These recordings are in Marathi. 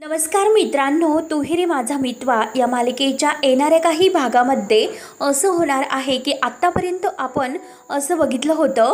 नमस्कार मित्रांनो तुहिरी माझा मित्वा या मालिकेच्या येणाऱ्या काही भागामध्ये असं होणार आहे की आत्तापर्यंत आपण असं बघितलं होतं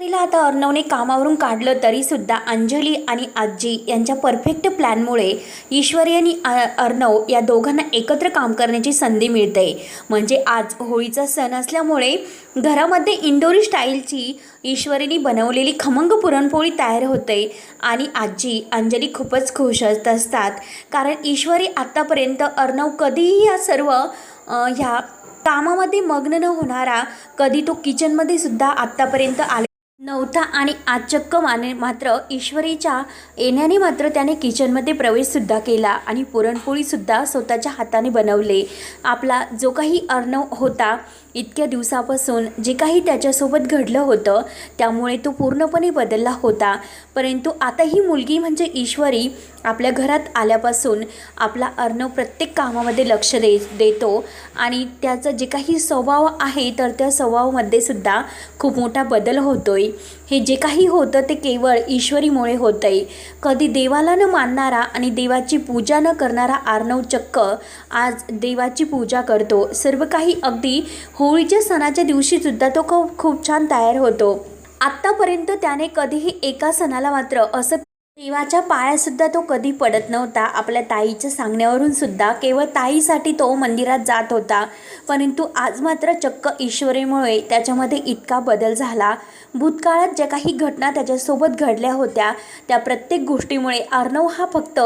ईश्वरीला आता अर्णवने कामावरून काढलं तरीसुद्धा अंजली आणि आजी यांच्या परफेक्ट प्लॅनमुळे ईश्वरी आणि अर्णव या दोघांना एकत्र काम करण्याची संधी मिळते. म्हणजे आज होळीचा सण असल्यामुळे घरामध्ये इंडोरी स्टाईलची ईश्वरीने बनवलेली खमंग पुरणपोळी तयार होते आणि आजी अंजली खूपच खुश असतात. कारण ईश्वरी आत्तापर्यंत अर्णव कधीही या सर्व ह्या कामामध्ये मग्न न होणारा कधी तो किचनमध्ये सुद्धा आत्तापर्यंत आले नव्हता आणि आज चक्क माने मात्र ईश्वरीच्या येण्याने मात्र त्याने किचनमध्ये प्रवेशसुद्धा केला आणि पुरणपोळीसुद्धा स्वतःच्या हाताने बनवले. आपला जो काही अर्णव होता इतक्या दिवसापासून जे काही त्याच्यासोबत घडलं होतं त्यामुळे तो पूर्णपणे बदलला होता. परंतु आता ही मुलगी म्हणजे ईश्वरी आपल्या घरात आल्यापासून आपला अर्णव प्रत्येक कामामध्ये लक्ष दे देतो. आणि त्याचं जे काही स्वभाव आहे तर त्या स्वभावामध्ये सुद्धा खूप मोठा बदल होतोय. हे जे काही होतं ते केवळ ईश्वरीमुळे होतंय. कधी देवाला न मानणारा आणि देवाची पूजा न करणारा आर्णव चक्क आज देवाची पूजा करतो. सर्व काही अगदी होळीच्या सणाच्या दिवशीसुद्धा तो खूप खूप छान तयार होतो. आत्तापर्यंत त्याने कधीही एका सणाला मात्र असं देवाच्या पायासुद्धा तो कधी पडत नव्हता. आपल्या ताईच्या सांगण्यावरून सुद्धा केवळ ताईसाठी तो मंदिरात जात होता. परंतु आज मात्र चक्क ईश्वरीमुळे त्याच्यामध्ये इतका बदल झाला. भूतकाळात ज्या काही घटना त्याच्यासोबत घडल्या होत्या त्या प्रत्येक गोष्टीमुळे अर्णव हा फक्त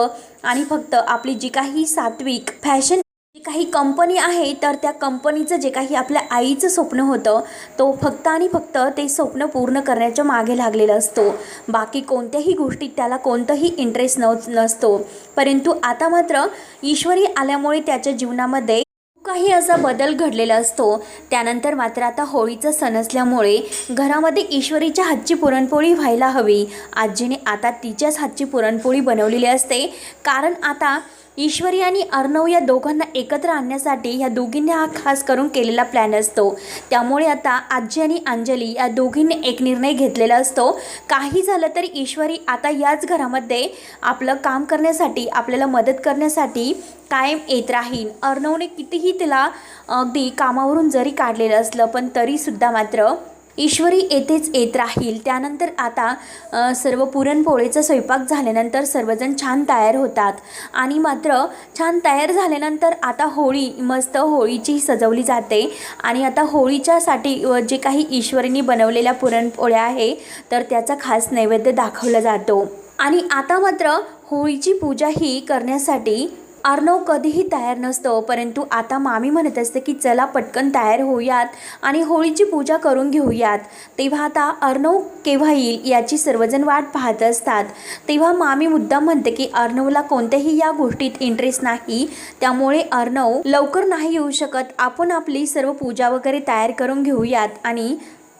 आणि फक्त आपली जी काही सात्विक फॅशन जी काही कंपनी आहे तर त्या कंपनीचं जे काही आपल्या आईचं स्वप्न होतं तो फक्त आणि फक्त ते स्वप्न पूर्ण करण्याच्या मागे लागलेला असतो. बाकी कोणत्याही गोष्टीत त्याला कोणतंही इंटरेस्ट न नसतो. परंतु आता मात्र ईश्वरी आल्यामुळे त्याच्या जीवनामध्ये खूप काही असा बदल घडलेला असतो. त्यानंतर मात्र आता होळीचा सण असल्यामुळे घरामध्ये ईश्वरीच्या हातची पुरणपोळी व्हायला हवी. आजीने आता तिच्याच हातची पुरणपोळी बनवलेली असते. कारण आता ईश्वरी आणि अर्णव या दोघांना एकत्र आणण्यासाठी ह्या दोघींनी हा खास करून केलेला प्लॅन असतो. त्यामुळे आता आजी आणि अंजली या दोघींनी एक निर्णय घेतलेला असतो. काही झालं तरी ईश्वरी आता याच घरामध्ये आपलं काम करण्यासाठी आपल्याला मदत करण्यासाठी कायम येत राहील अर्णवने कितीही तिला अगदी कामावरून जरी काढलेलं असलं पण तरीसुद्धा मात्र ईश्वरी येथेच येत राहील. त्यानंतर आता सर्व पुरणपोळीचा स्वयंपाक झाल्यानंतर सर्वजण छान तयार होतात. आणि मात्र छान तयार झाल्यानंतर आता होळी मस्त होळीची सजवली जाते. आणि आता होळीच्यासाठी जे काही ईश्वरीने बनवलेल्या पुरणपोळ्या आहे तर त्याचा खास नैवेद्य दाखवला जातो. आणि आता मात्र होळीची पूजा ही करण्यासाठी अर्णव कधीही तयार नसतो परंतु आता मामी म्हणत असते की चला पटकन तयार होऊयात आणि होळीची पूजा करून घेऊयात. तेव्हा आता अर्णव केव्हा येईल याची सर्वजण वाट पाहत असतात. तेव्हा मामी मुद्दाम म्हणते की अर्णवला कोणत्याही या गोष्टीत इंटरेस्ट नाही. त्यामुळे अर्णव लवकर नाही येऊ शकत. आपण आपली सर्व पूजा वगैरे तयार करून घेऊयात आणि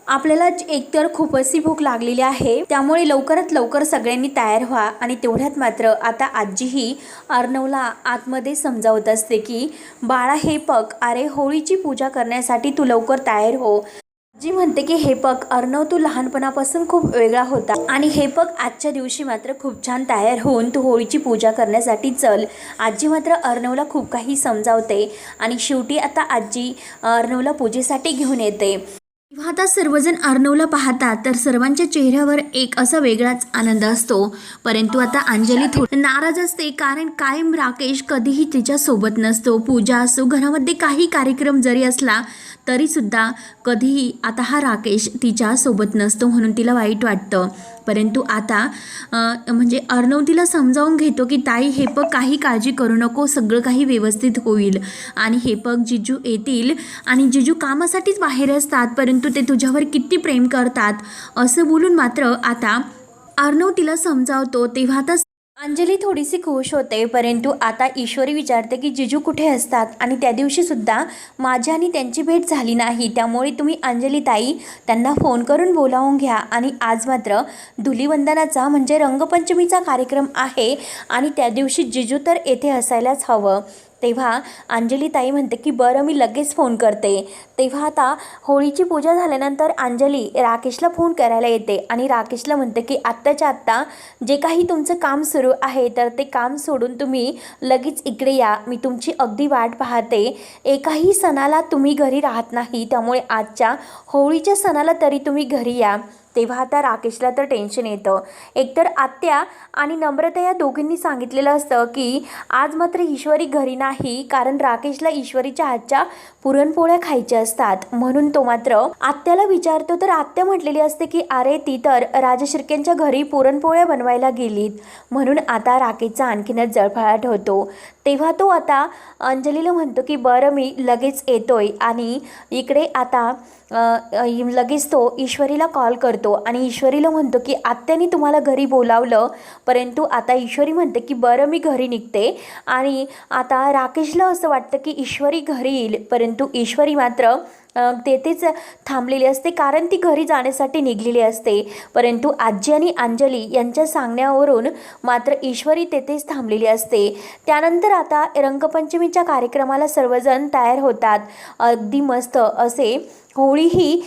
आपल्याला एकतर खूप अशी भूक लागलेली आहे त्यामुळे लवकरात लवकर सगळ्यांनी तयार व्हा आणि तेवढ्यात मात्र आता आजीही अर्णवला आतमध्ये समजावत असते की बाळा हे पक अरे होळीची पूजा करण्यासाठी तू लवकर तयार हो. आजी म्हणते की हे पक अर्णव तू लहानपणापासून खूप वेगळा होता आणि हे पक आजच्या दिवशी मात्र खूप छान तयार होऊन तू होळीची पूजा करण्यासाठी चल. आजी मात्र अर्णवला खूप काही समजावते आणि शेवटी आता आजी अर्णवला पूजेसाठी घेऊन येते. तेव्हा आता सर्वजण अर्णवला पाहतात तर सर्वांच्या चेहऱ्यावर एक असा वेगळाच आनंद असतो. परंतु आता अंजली थोडी नाराज असते कारण कायम राकेश कधीही तिच्या सोबत नसतो. पूजा असो घरामध्ये काही कार्यक्रम जरी असला तरीसुद्धा कधीही आता हा राकेश तिच्या सोबत नसतो म्हणून तिला वाईट वाटतं. परंतु आता म्हणजे अर्णव तिला समजावून घेतो की ताई हे पग काही काळजी करू नको सगळं काही व्यवस्थित होईल. आणि हे पग जिजू येतील आणि जिजू कामासाठीच बाहेर असतात परंतु ते तुझ्यावर किती प्रेम करतात असं बोलून मात्र आता अर्णव तिला समजावतो. तेव्हा आता अंजली थोडीशी खुश होते परंतु आता ईश्वरी विचारते की जिजू कुठे असतात? आणि त्या दिवशीसुद्धा माझ्या माझी आणि त्यांची भेट झाली नाही. त्यामुळे तुम्ही अंजली ताई त्यांना फोन करून बोलावून घ्या. आणि आज मात्र धुलीवंदनाचा म्हणजे रंगपंचमीचा कार्यक्रम आहे आणि त्या दिवशी जिजू तर येथे असायलाच हवं. तेव्हा अंजली ताई म्हणते की बरं मी लगेच फोन करते. तेव्हा आता होळीची पूजा झाल्यानंतर अंजली राकेशला फोन करायला येते आणि राकेशला म्हणते की आत्ताच्या आत्ता जे काही तुमचं काम सुरू आहे तर ते काम सोडून तुम्ही लगेच इकडे या. मी तुमची अगदी वाट पाहते. एकाही सणाला तुम्ही घरी राहत नाही. त्यामुळे आजच्या होळीच्या सणाला तरी तुम्ही घरी या. तेव्हा आता राकेशला तर टेन्शन येतं. एकतर आत्या आणि नम्रता या दोघींनी सांगितलेलं असतं की आज मात्र ईश्वरी घरी नाही कारण राकेशला ईश्वरीच्या हातच्या पुरणपोळ्या खायच्या असतात. म्हणून तो मात्र आत्याला विचारतो. तर आत्या म्हटलेली असते की अरे ती तर राजशिर्क्यांच्या घरी पुरणपोळ्या बनवायला गेलीत. म्हणून आता राकेशचा आणखीनच जळफळाट होतो. तेव्हा तो आता अंजलीला म्हणतो की बरं मी लगेच येतोय. आणि इकडे आता लगेच तो ईश्वरीला कॉल करतो. आणि ईश्वरीला म्हणतो की आत्याने तुम्हाला घरी बोलावलं परंतु आता ईश्वरी म्हणते की बरं मी घरी निघते. आणि आता राकेशला असं वाटतं की ईश्वरी घरी येईल परंतु ईश्वरी मात्र तेथेच थांबलेली असते. कारण ती घरी जाण्यासाठी निघलेली असते. परंतु आजी आणि अंजली यांच्या सांगण्यावरून मात्र ईश्वरी तेथेच थांबलेली असते. त्यानंतर आता रंगपंचमीच्या कार्यक्रमाला सर्वजण तयार होतात. अगदी मस्त असे होळी ही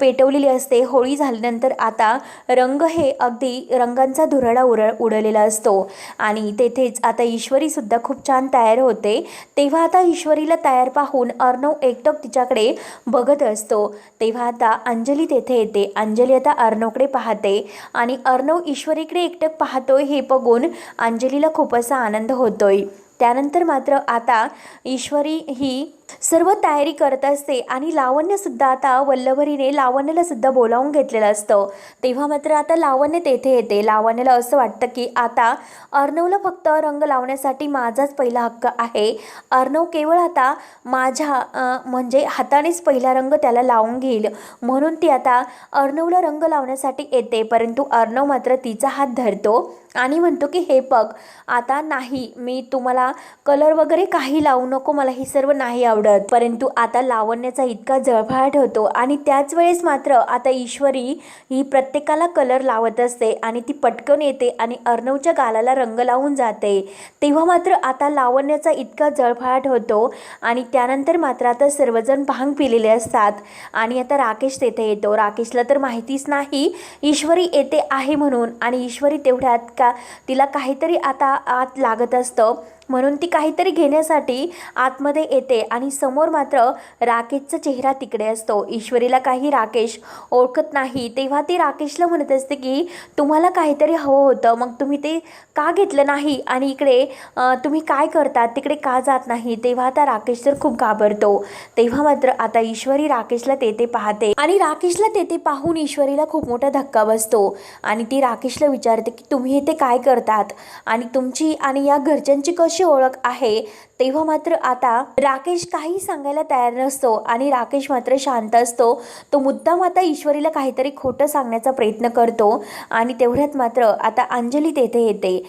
पेटवलेली असते. होळी झाल्यानंतर आता रंग हे अगदी रंगांचा धुरळा उर उडलेला असतो. आणि तेथेच आता ईश्वरीसुद्धा खूप छान तयार होते. तेव्हा आता ईश्वरीला तयार पाहून अर्णव एकटक तिच्याकडे बघत असतो. तेव्हा आता अंजली तेथे येते. अंजली आता अर्णवकडे पाहते. आणि अर्णव ईश्वरीकडे एकटक पाहतोय हे बघून अंजलीला खूप असा आनंद होतोय. त्यानंतर मात्र आता ईश्वरी ही सर्व तयारी करत असते आणि लावण्यसुद्धा आता वल्लभरीने लावण्यालासुद्धा बोलावून घेतलेलं असतं. तेव्हा मात्र आता लावण्य तेथे येते. लावण्याला असं वाटतं की आता अर्णवला फक्त रंग लावण्यासाठी माझाच पहिला हक्क आहे. अर्णव केवळ आता माझ्या म्हणजे हातानेच पहिला रंग त्याला लावून घेईल. म्हणून ती आता अर्णवला रंग लावण्यासाठी येते. परंतु अर्णव मात्र तिचा हात धरतो आणि म्हणतो की हे बघ आता नाही मी तुम्हाला कलर वगैरे काही लावू नको. मला हे सर्व नाही आवडत. आवडत. परंतु आता लावण्याचा इतका जळफळाट होतो आणि त्याच वेळेस मात्र आता ईश्वरी ही प्रत्येकाला कलर लावत असते आणि ती पटकन येते आणि अर्णवच्या गालाला रंग लावून जाते. तेव्हा मात्र आता लावण्याचा इतका जळफळाट होतो आणि त्यानंतर मात्र आता सर्वजण भांग पिलेले असतात. आणि आता राकेश तेथे येतो. राकेशला तर माहितीच नाही ईश्वरी येते आहे म्हणून आणि ईश्वरी तेवढ्यात का तिला काहीतरी आता आत लागत असतं. म्हणून ती काहीतरी घेण्यासाठी आतमध्ये येते आणि समोर मात्र राकेशचा चेहरा तिकडे असतो. ईश्वरीला काही राकेश ओळखत नाही. तेव्हा ती राकेशला म्हणत असते की तुम्हाला काहीतरी हवं होतं. मग तुम्ही ते का घेतलं नाही? आणि इकडे तुम्ही काय करतात तिकडे का जात नाही? तेव्हा आता राकेश तर खूप घाबरतो. तेव्हा मात्र आता ईश्वरी राकेशला तेथे पाहते. आणि राकेशला तेथे पाहून ईश्वरीला खूप मोठा धक्का बसतो. आणि ती राकेशला विचारते की तुम्ही इथे काय करतात? आणि तुमची आणि या घरच्यांची कशी ओळख आहे तेव्हा मात्र आता राकेश काही सांगायला तयार नसतो आणि राकेश मात्र शांत असतो. तो मुद्दाम आता ईश्वरीला काहीतरी खोटं सांगण्याचा प्रयत्न करतो आणि तेवढ्यात मात्र आता अंजली तेथे येते.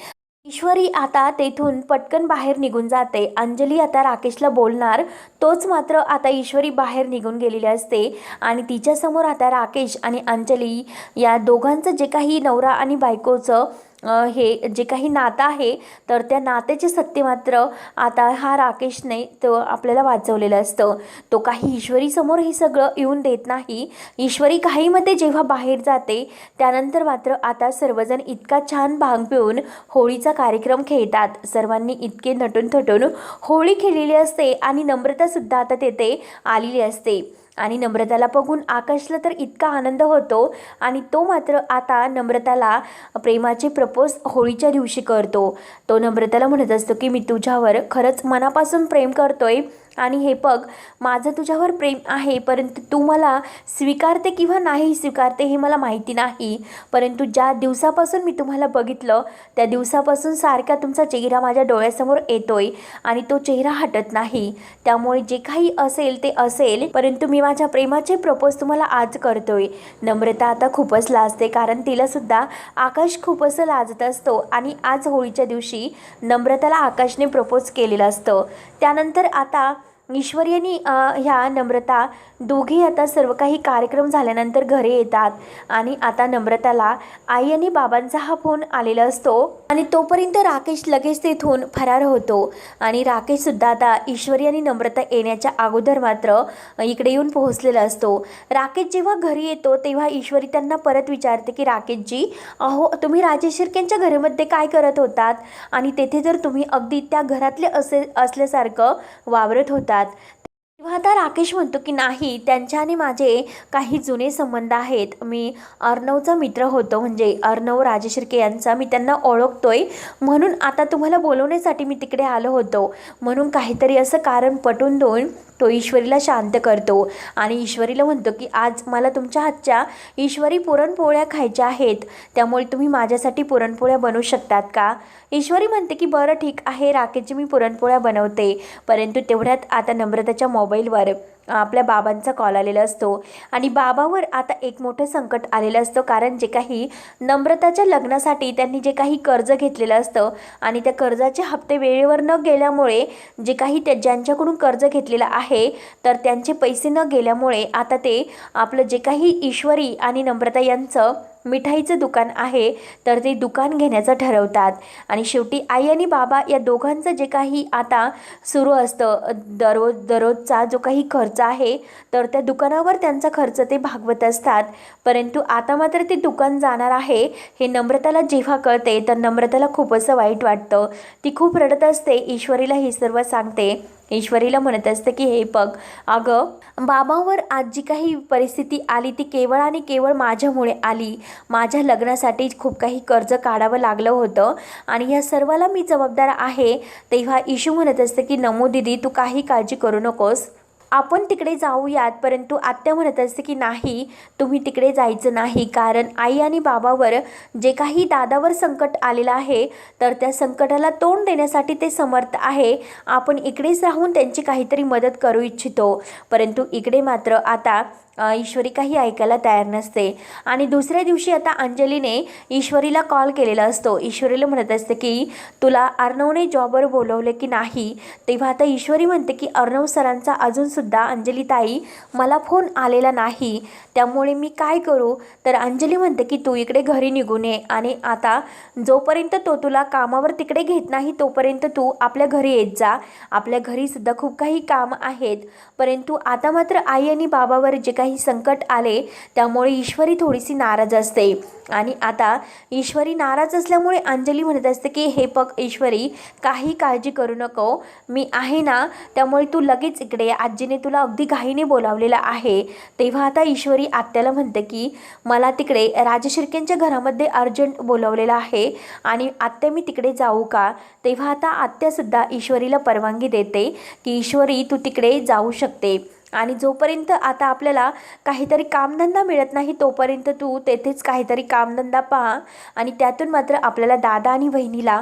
ईश्वरी आता तेथून पटकन बाहेर निघून जाते. अंजली आता राकेशला बोलणार तोच मात्र आता ईश्वरी बाहेर निघून गेलेली असते आणि तिच्यासमोर आता राकेश आणि अंजली या दोघांचं जे काही नवरा आणि बायकोचं हे जे काही नातं आहे तर त्या नात्याचे सत्य मात्र आता हा राकेशने तो आपल्याला वाचवलेलं असतं. तो काही ईश्वरीसमोर हे सगळं येऊन देत नाही. ईश्वरी काहीमध्ये जेव्हा बाहेर जाते त्यानंतर मात्र आता सर्वजण इतका छान भांग पिऊन होळीचा कार्यक्रम खेळतात. सर्वांनी इतके नटून थटून होळी खेळलेली असते आणि नम्रतासुद्धा आता तेथे आलेली असते. आणि नम्रताला बघून आकाशला तर इतका आनंद होतो आणि तो मात्र आता नम्रताला प्रेमाचे प्रपोज होळीच्या दिवशी करतो. तो नम्रताला म्हणत असतो की मी तुझ्यावर खरंच मनापासून प्रेम करतोय. आणि हे बघ माझं तुझ्यावर प्रेम आहे परंतु तू मला स्वीकारते किंवा नाही स्वीकारते हे मला माहिती नाही. परंतु ज्या दिवसापासून मी तुम्हाला बघितलं त्या दिवसापासून सारखा तुमचा चेहरा माझ्या डोळ्यासमोर येतोय आणि तो चेहरा हटत नाही. त्यामुळे जे काही असेल ते असेल परंतु मी माझ्या प्रेमाचे प्रपोज तुम्हाला आज करतोय. नम्रता आता खूपच लाजते कारण तिलासुद्धा आकाश खूपच लाजत असतो आणि आज होळीच्या दिवशी नम्रताला आकाशने प्रपोज केलेलं असतं. त्यानंतर आता ईश्वर्यानी ह्या नम्रता दोघी आता सर्व काही कार्यक्रम झाल्यानंतर घरी येतात. आणि आता नम्रताला आई आणि बाबांचा हा फोन आलेला असतो. आणि तोपर्यंत राकेश लगेच तेथून फरार होतो. आणि राकेशसुद्धा आता ईश्वरी आणि नम्रता येण्याच्या अगोदर मात्र इकडे येऊन पोहोचलेला असतो. राकेश जेव्हा घरी येतो तेव्हा ईश्वरी त्यांना परत विचारते की राकेशजी अहो तुम्ही राजेश शिर्केंच्या घरामध्ये काय करत होतात? आणि तेथे जर तुम्ही अगदी त्या घरातले असे असल्यासारखं वावरत होतात तेव्हा आता राकेश म्हणतो की नाही त्यांच्या आणि माझे काही जुने संबंध आहेत. मी अर्णवचा मित्र होतो. म्हणजे अर्णव राजशिर्के यांचा मी त्यांना ओळखतोय. म्हणून आता तुम्हाला बोलवण्यासाठी मी तिकडे आलो होतो. म्हणून काहीतरी असं कारण पटून देऊन तो ईश्वरीला शांत करतो. आणि ईश्वरीला म्हणतो की आज मला तुमच्या हातच्या ईश्वरी पुरणपोळ्या खायच्या आहेत. त्यामुळे तुम्ही माझ्यासाठी पुरणपोळ्या बनवू शकतात का? ईश्वरी म्हणते की बरं ठीक आहे. राकेशची मी पुरणपोळ्या बनवते. परंतु तेवढ्यात आता नम्रताच्या मोबाईलवर आपल्या बाबांचा कॉल आलेला असतो. आणि बाबावर आता एक मोठं संकट आलेलं असतं. कारण जे काही नम्रताच्या लग्नासाठी त्यांनी जे काही कर्ज घेतलेलं असतं आणि त्या कर्जाचे हप्ते वेळेवर न गेल्यामुळे जे काही त्या ज्यांच्याकडून कर्ज घेतलेलं आहे तर त्यांचे पैसे न गेल्यामुळे आता ते आपलं जे काही ईश्वरी आणि नम्रता यांचं मिठाईचं दुकान आहे तर ते दुकान घेण्याचं ठरवतात. आणि शेवटी आई आणि बाबा या दोघांचं जे काही आता सुरू असतं दररोज दररोजचा जो काही खर्च आहे तर त्या दुकानावर त्यांचा खर्च ते भागवत असतात. परंतु आता मात्र ते दुकान जाणार आहे हे नम्रताला जेव्हा कळते तर नम्रताला खूप असं वाईट वाटतं. ती खूप रडत असते ईश्वरीला हे सर्व सांगते. ईश्वरीला म्हणत असते की हे बघ अगं बाबांवर आज जी काही परिस्थिती आली ती केवळ आणि केवळ माझ्यामुळे आली. माझ्या लग्नासाठी खूप काही कर्ज काढावं लागलं होतं आणि या सर्वाला मी जबाबदार आहे. तेव्हा इशू म्हणत असते की नमो दिदी तू काही काळजी करू नकोस. आपण तिकडे जाऊयात परंतु आत्या म्हणत असते की नाही तुम्ही तिकडे जायचं नाही. कारण आई आणि बाबावर जे काही दादावर संकट आलेलं आहे तर त्या संकटाला तोंड देण्यासाठी ते समर्थ आहे. आपण इकडेच राहून त्यांची काहीतरी मदत करू इच्छितो. परंतु इकडे मात्र आता ईश्वरी काही ऐकायला तयार नसते. आणि दुसऱ्या दिवशी आता अंजलीने ईश्वरीला कॉल केलेला असतो. ईश्वरीला म्हणत असते की तुला अर्णवने जॉबवर बोलवले की नाही? तेव्हा आता ईश्वरी म्हणते की अर्णव सरांचा अजून सुद्धा अंजली ताई मला फोन आलेला नाही. त्यामुळे मी काय करू? तर अंजली म्हणते की तू इकडे घरी निघून ये आणि आता जोपर्यंत तो तुला कामावर तिकडे घेत नाही तोपर्यंत तू आपल्या घरी येत जा. आपल्या घरीसुद्धा खूप काही काम आहेत. परंतु आता मात्र आई आणि बाबावर जे काही संकट आले त्यामुळे ईश्वरी थोडीशी नाराज असते. आणि आता ईश्वरी नाराज असल्यामुळे अंजली म्हणत असते की हे पग ईश्वरी काही काळजी करू नको. मी आहे ना त्यामुळे तू लगेच इकडे आजीने आत्याने तुला अगदी घाईने बोलावलेलं आहे. तेव्हा आता ईश्वरी आत्याला म्हणते की मला तिकडे राजशिर्केंच्या घरामध्ये अर्जंट बोलावलेलं आहे आणि आत्या मी तिकडे जाऊ का? तेव्हा आता आत्यासुद्धा ईश्वरीला परवानगी देते की ईश्वरी तू तिकडे जाऊ शकते. आणि जोपर्यंत आता आपल्याला काहीतरी कामधंदा मिळत नाही तोपर्यंत तू तेथेच काहीतरी कामधंदा पहा. आणि त्यातून मात्र आपल्याला दादा आणि बहिणीला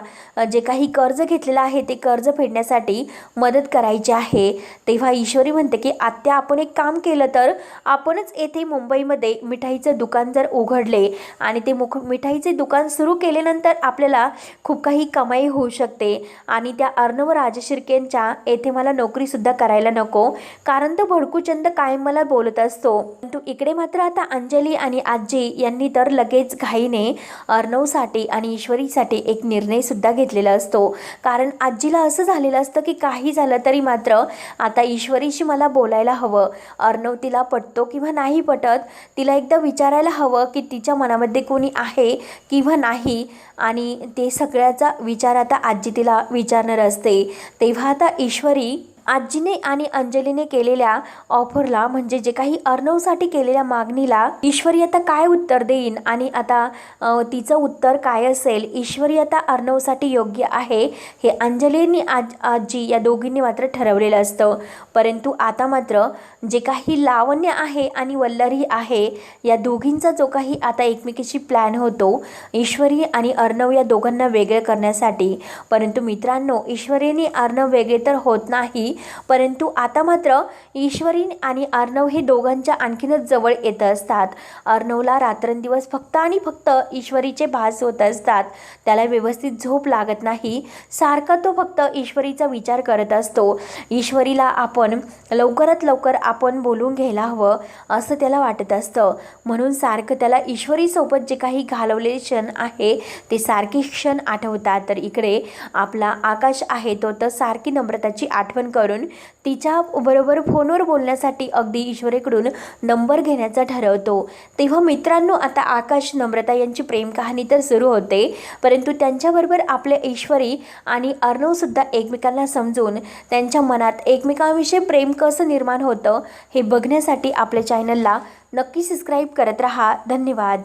जे काही कर्ज घेतलेलं आहे ते कर्ज फेडण्यासाठी मदत करायची आहे. तेव्हा ईश्वरी म्हणते की आत्या आपण एक काम केलं तर आपणच येथे मुंबईमध्ये मिठाईचं दुकान जर उघडले आणि ते मुख मिठाईचे दुकान सुरू केल्यानंतर आपल्याला खूप काही कमाई होऊ शकते. आणि त्या अर्णव राजशिर्केंच्या येथे मला नोकरीसुद्धा करायला नको. कारण तो भडकूचंद कायम मला बोलत असतो. परंतु इकडे मात्र आता अंजली आणि आजी यांनी तर लगेच घाईने अर्णवसाठी आणि ईश्वरीसाठी एक निर्णय सुद्धा घेतलेला असतो. कारण आजीला असं झालेलं असतं की काही झालं तरी मात्र आता ईश्वरीशी मला बोलायला हवं. अर्णव तिला पटतो किंवा नाही पटत तिला एकदा विचारायला हवं की तिच्या मनामध्ये कोणी आहे किंवा नाही आणि ते सगळ्याचा विचार आता आजी तिला विचारणार असते. तेव्हा आता ईश्वरी आजीने आणि अंजलीने केलेल्या ऑफरला म्हणजे जे काही अर्णवसाठी केलेल्या मागणीला ईश्वरी आता काय उत्तर देईन आणि आता तिचं उत्तर काय असेल? ईश्वरी आता अर्णवसाठी योग्य आहे? हे अंजली आणि आज आजी या दोघींनी मात्र ठरवलेलं असतं. परंतु आता मात्र जे काही लावण्य आहे आणि वल्लरी आहे या दोघींचा जो काही आता एकमेकीशी प्लॅन होतो ईश्वरी आणि अर्णव या दोघांना वेगळे करण्यासाठी. परंतु मित्रांनो ईश्वरीने अर्णव वेगळे तर होत नाही होती परंतु आता मात्र ईश्वरी आणि अर्णव हे दोघांच्या आणखीनच जवळ येत असतात. अर्णवला रात्रंदिवस फक्त आणि फक्त ईश्वरीचे भास होत असतात. त्याला व्यवस्थित झोप लागत नाही. सारखा तो फक्त ईश्वरीचा विचार करत असतो. ईश्वरीला आपण लवकरात लवकर आपण बोलून घ्यायला हवं असं त्याला वाटत असतं. म्हणून सारखं त्याला ईश्वरीसोबत जे काही घालवलेले क्षण आहे ते सारखे क्षण आठवतात. तर इकडे आपला आकाश आहे तो तर सारखी नम्रताची आठवण करून तिच्या बरोबर फोनवर बोलण्यासाठी अगदी ईश्वरीकडून नंबर घेण्याचा ठरवतो. तेव्हा मित्रांनो आता आकाश नम्रता यांची प्रेम कहाणी तर सुरू होते परंतु त्यांच्याबरोबर आपले ईश्वरी आणि अर्णवसुद्धा एकमेकांना समजून त्यांच्या मनात एकमेकांविषयी प्रेम कसं निर्माण होतं हे बघण्यासाठी आपल्या चॅनलला नक्की सबस्क्राईब करत रहा. धन्यवाद.